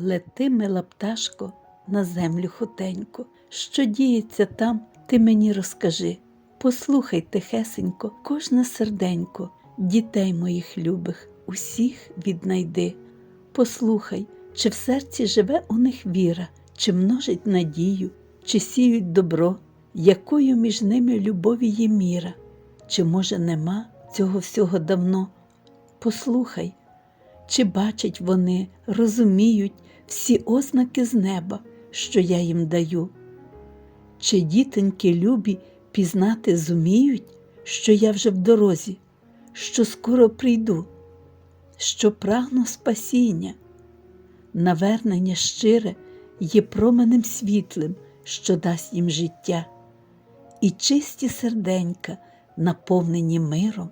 Лети, мила пташко, на землю хутенько, що діється там, ти мені розкажи. Послухай тихесенько, кожне серденько, дітей моїх любих, усіх віднайди. Послухай, чи в серці живе у них віра, чи множить надію, чи сіють добро, якою між ними любові є міра, чи, може, нема цього всього давно. Послухай, чи бачать вони, розуміють всі ознаки з неба, що я їм даю? Чи дітоньки любі пізнати зуміють, що я вже в дорозі, що скоро прийду, що прагну спасіння, навернення щире є променем світлим, що дасть їм життя, і чисті серденька, наповнені миром,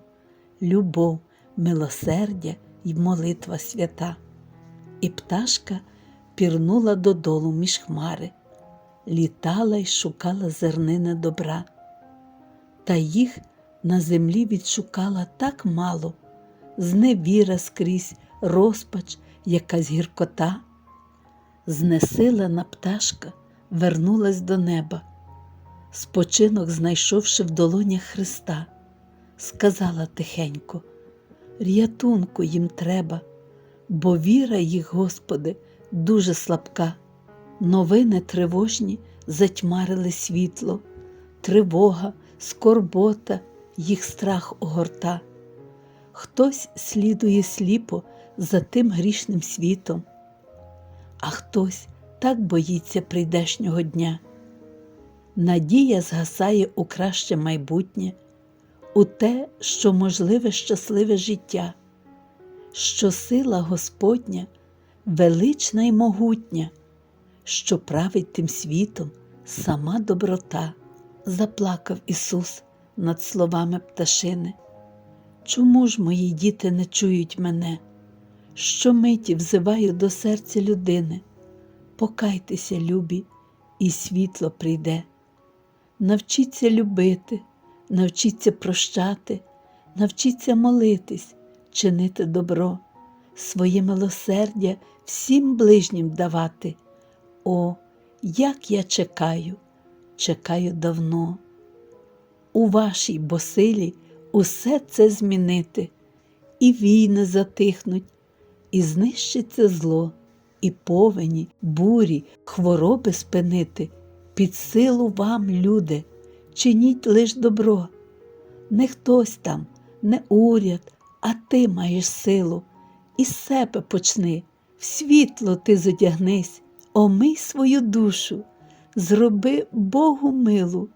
любов, милосердя й молитва свята. І пташка пірнула додолу між хмари, літала й шукала зернини добра, та їх на землі відшукала так мало, зневіра скрізь, розпач, якась гіркота. Знесилена пташка вернулась до неба, спочинок знайшовши в долонях Христа, сказала тихенько, рятунку їм треба, бо віра їх, Господи, дуже слабка. Новини тривожні затьмарили світло, тривога, скорбота, їх страх огорта. Хтось слідує сліпо за тим грішним світом, а хтось так боїться прийдешнього дня. Надія згасає у краще майбутнє, у те, що можливе щасливе життя, що сила Господня велична й могутня, що править тим світом сама доброта, заплакав Ісус над словами пташини. Чому ж мої діти не чують мене? Щомиті взиваю до серця людини. Покайтеся, любі, і світло прийде. Навчіться любити, навчіться прощати, навчіться молитись, чинити добро, своє милосердя всім ближнім давати. О, як я чекаю, чекаю давно. У вашій босилі усе це змінити, і війни затихнуть, і знищиться зло, і повені, бурі, хвороби спинити. Під силу вам, люди, чиніть лиш добро. Не хтось там, не уряд, а ти маєш силу. Із себе почни, в світло ти зодягнись, омий свою душу, зроби Богу милу,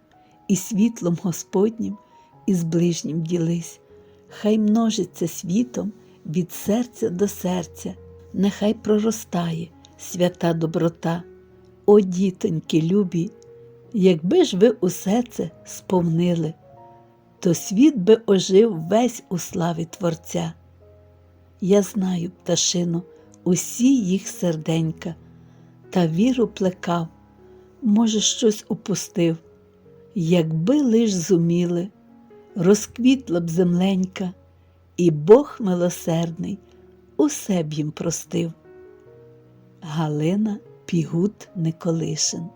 і світлом Господнім із ближнім ділись. Хай множиться світом від серця до серця, нехай проростає свята доброта. О, дітоньки любі, якби ж ви усе це сповнили, то світ би ожив весь у славі Творця. Я знаю, пташину, усі їх серденька, та віру плекав, може, щось упустив, якби лиш зуміли, розквітла б земленька, і Бог милосердний усе б їм простив. Галина Пігут Николишин